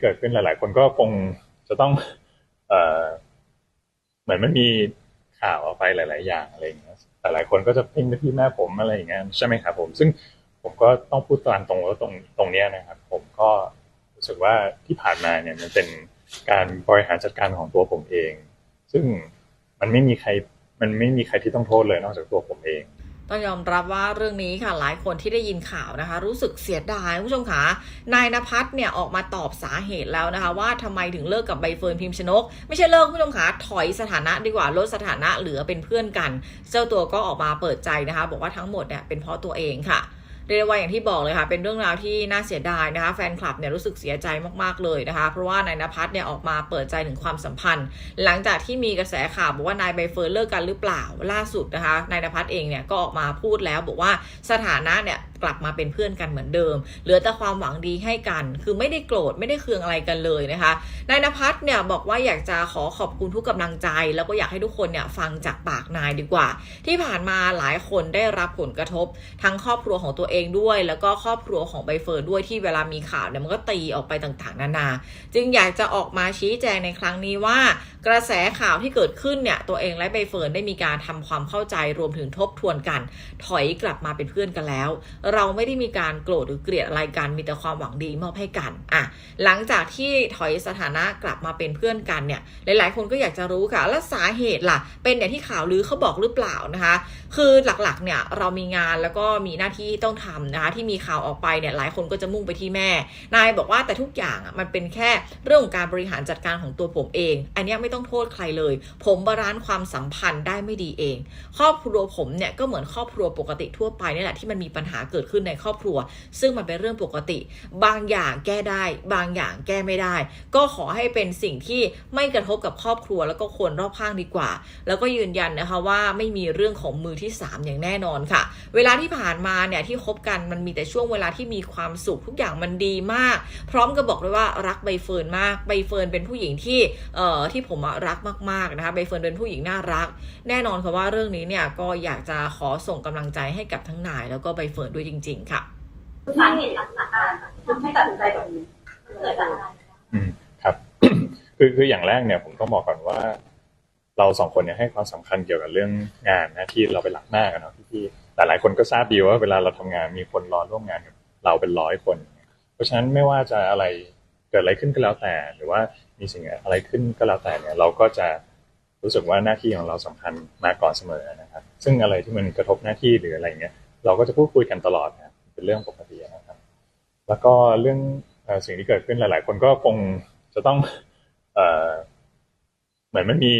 เกิดขึ้นหลาย ๆ คนก็คงจะต้อง เอ่อ เหมือนมันมีข่าวออกไปหลาย ๆ อย่างอะไรอย่างเงี้ยแต่หลายคนก็จะพิงไปที่แม่ผมอะไรอย่างเงี้ยใช่ไหมครับผม ซึ่งผมก็ต้องพูดตามตรงว่าตรงตรงเนี้ยนะครับ ผมก็รู้สึกว่าที่ผ่านมาเนี่ยมันเป็นการบริหารจัดการของตัวผมเอง ซึ่งมันไม่มีใครมันไม่มีใครที่ต้องโทษเลยนอกจากตัวผมเอง ต้องยอมรับว่าเรื่องนี้ค่ะหลายคนที่ได้ยินข่าวนะคะ รู้สึกเสียดายคุณผู้ชมคะนายนภัสเนี่ยออกมาตอบสาเหตุแล้วนะคะ ว่าทำไมถึงเลิกกับใบเฟิร์นพิมพ์ชนก ไม่ใช่เลิกคุณผู้ชมคะถอยสถานะดีกว่าลดสถานะเหลือเป็นเพื่อนกัน เจ้าตัวก็ออกมาเปิดใจนะคะ บอกว่าทั้งหมดเนี่ยเป็นเพราะตัวเองค่ะ เรียกว่าอย่างที่บอกเลยค่ะ เป็นเรื่องราวที่น่าเสียดายนะคะ แฟนคลับเนี่ยรู้สึกเสียใจมากๆเลยนะคะ เพราะว่านายนภัสเนี่ยออกมาเปิดใจถึงความสัมพันธ์ หลังจากที่มีกระแสข่าวบอกว่านายใบเฟิร์นเลิกกันหรือเปล่าล่าสุดนะคะนายนภัสเองเนี่ยก็ออกมาพูดแล้วบอกว่าสถานะเนี่ยกลับมาเป็นเพื่อนกันเหมือนเดิม เหลือแต่ความหวังดีให้กัน คือไม่ได้โกรธไม่ได้เคืองอะไรกันเลยนะคะนายนภัสเนี่ยบอกว่าอยากจะขอขอบคุณทุกกำลังใจ แล้วก็อยากให้ทุกคนเนี่ยฟังจากปากนายดีกว่า ที่ผ่านมาหลายคนได้รับผลกระทบ ทั้งครอบครัวของตัวเองด้วย แล้วก็ครอบครัวของใบเฟิร์นด้วยที่เวลามีข่าวเนี่ยมันก็ตีออกไปต่างๆ นานา จึงอยากจะออกมาชี้แจงในครั้งนี้ว่า กระแสข่าวที่เกิดขึ้นเนี่ยตัวเองและใบเฟิร์นได้มีการทำความเข้าใจรวมถึงทบทวนกัน ถอยกลับมาเป็นเพื่อนกันแล้วเราไม่ได้มีการโกรธหรือเกลียดอะไรกันมีแต่ความหวังดีมอบให้กันอะหลังจากที่ถอยสถานะกลับมาเป็นเพื่อนกันเนี่ยหลาย ๆ คนก็อยากจะรู้ค่ะ แล้วสาเหตุล่ะ เป็นอย่างที่ข่าวลือเขาบอกหรือเปล่านะคะ คือหลัก ๆ เนี่ยเรามีงานแล้วก็มีหน้าที่ต้องทำนะคะที่มีข่าวออกไปเนี่ยหลายคนก็จะมุ่งไปที่แม่ นายบอกว่าแต่ทุกอย่างอะมันเป็นแค่เรื่องของการบริหารจัดการของตัวผมเอง อันนี้ไม่ต้องโทษใครเลย ผมบาลานซ์ความสัมพันธ์ได้ไม่ดีเอง ครอบครัวผมเนี่ยก็เหมือนครอบครัวปกติทั่วไปนี่แหละที่มันมีปัญหาเกิดิดขึ้นในครอบครัว ซึ่งมันเป็นเรื่องปกติ บางอย่างแก้ได้ บางอย่างแก้ไม่ได้ ก็ขอให้เป็นสิ่งที่ไม่กระทบกับครอบครัวแล้วก็คนรอบข้างดีกว่า แล้วก็ยืนยันนะคะว่าไม่มีเรื่องของมือที่ 3 อย่างแน่นอนค่ะ เวลาที่ผ่านมาเนี่ยที่คบกันมันมีแต่ช่วงเวลาที่มีความสุขทุกอย่างมันดีมาก พร้อมกับบอกเลยว่ารักใบเฟิร์นมากใบเฟิร์นเป็นผู้หญิงที่เอ่อที่ผมรักมากๆนะคะใบเฟิร์นเป็นผู้หญิงน่ารัก แน่นอนค่ะว่าเรื่องนี้เนี่ยก็อยากจะขอส่งกำลังใจให้กับทั้งนายแล้วก็ใบเฟิร์นด้วยจริง ๆ ค่ะสาเหตุหลักๆคุณให้ตัดสินใจแบบนี้เกิดจากอะไรอืมครับ คือคืออย่างแรกเนี่ยผมต้องบอกก่อนว่า เราสองคนเนี่ยให้ความสำคัญเกี่ยวกับเรื่องงานหน้าที่เราเป็นหลักมากอะเนาะพี่ๆแต่หลายคนก็ทราบดีว่าเวลาเราทำงานมีคนรอร่วมงานกับเราเป็นร้อยคน เพราะฉะนั้นไม่ว่าจะอะไรเกิดอะไรขึ้นก็แล้วแต่ หรือว่ามีสิ่งอะไรขึ้นก็แล้วแต่เนี่ย เราก็จะรู้สึกว่าหน้าที่ของเราสำคัญมาก่อนเสมอนะครับ ซึ่งอะไรที่มันกระทบหน้าที่หรืออะไรเงี้ย เราก็จะพูดคุยกันตลอดนะเป็นเรื่องปกตินะครับ แล้วก็เรื่องอสิ่งที่เกิดขึ้นหลาย ๆ คนก็คงจะต้องเอเหมือนมันมี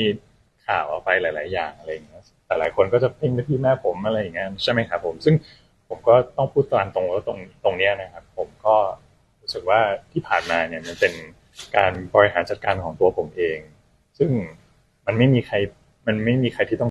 ข่าวออกไปหลาย ๆ อย่างอะไรอย่างเงี้ยแต่หลายคนก็จะพิงไปที่แม่ผมอะไรอย่างเงี้ยใช่ไหมครับผม ซึ่งผมก็ต้องพูดตามตรงว่าตรงตรงเนี้ยนะครับ ผมก็รู้สึกว่าที่ผ่านมาเนี่ยมันเป็นการบริหารจัดการของตัวผมเอง ซึ่งมันไม่มีใครมันไม่มีใครที่ต้อง